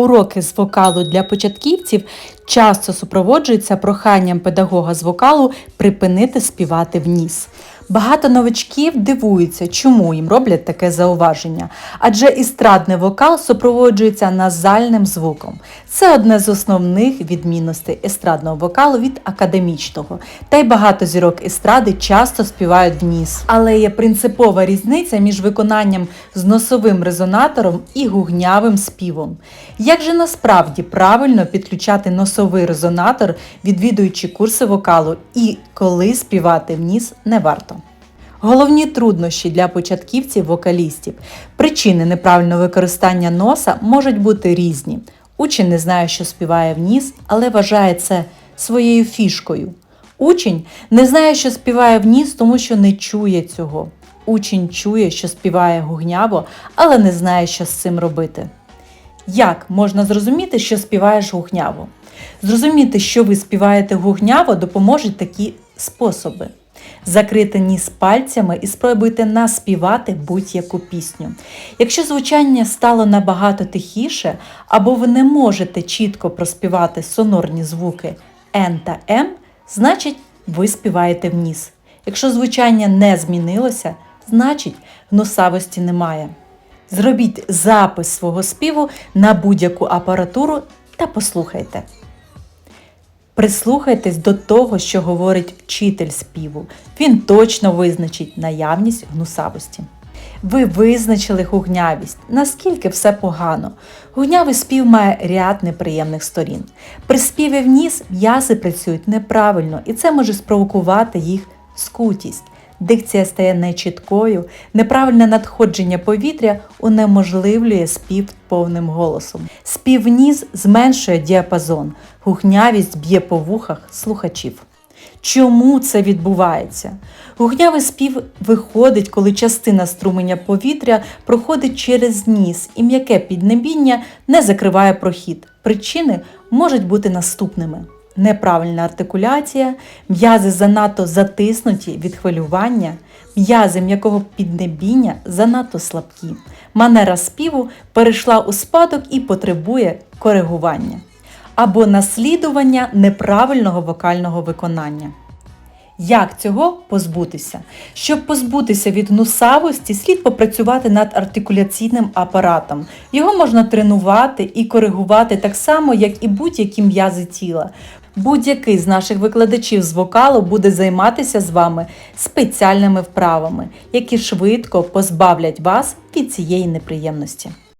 Уроки з вокалу для початківців часто супроводжуються проханням педагога з вокалу припинити співати в ніс. Багато новачків дивуються, чому їм роблять таке зауваження, адже естрадний вокал супроводжується назальним звуком. Це одне з основних відмінностей естрадного вокалу від академічного. Та й багато зірок естради часто співають в ніс. Але є принципова різниця між виконанням з носовим резонатором і гугнявим співом. Як же насправді правильно підключати носовий резонатор, відвідуючи курси вокалу, і коли співати в ніс не варто? Головні труднощі для початківців-вокалістів. Причини неправильного використання носа можуть бути різні. Учень не знає, що співає в ніс, але вважає це своєю фішкою. Учень не знає, що співає в ніс, тому що не чує цього. Учень чує, що співає гугняво, але не знає, що з цим робити. Як можна зрозуміти, що співаєш гугняво? Зрозуміти, що ви співаєте гугняво, допоможуть такі способи. Закрити ніс пальцями і спробуйте наспівати будь-яку пісню. Якщо звучання стало набагато тихіше, або ви не можете чітко проспівати сонорні звуки Н та М, значить ви співаєте в ніс. Якщо звучання не змінилося, значить гнусавості немає. Зробіть запис свого співу на будь-яку апаратуру та послухайте. Прислухайтесь до того, що говорить вчитель співу. Він точно визначить наявність гнусавості. Ви визначили гугнявість, наскільки все погано. Гугнявий спів має ряд неприємних сторін. При співі в ніс м'язи працюють неправильно, і це може спровокувати їх скутість. Дикція стає нечіткою, неправильне надходження повітря унеможливлює спів повним голосом. Спів ніс зменшує діапазон, гухнявість б'є по вухах слухачів. Чому це відбувається? Гугнявий спів виходить, коли частина струменя повітря проходить через ніс і м'яке піднебіння не закриває прохід. Причини можуть бути наступними: неправильна артикуляція, м'язи занадто затиснуті від хвилювання, м'язи м'якого піднебіння занадто слабкі. Манера співу перейшла у спадок і потребує коригування або наслідування неправильного вокального виконання. Як цього позбутися? Щоб позбутися від гнусавості, слід попрацювати над артикуляційним апаратом. Його можна тренувати і коригувати так само, як і будь-які м'язи тіла. Будь-який з наших викладачів з вокалу буде займатися з вами спеціальними вправами, які швидко позбавлять вас від цієї неприємності.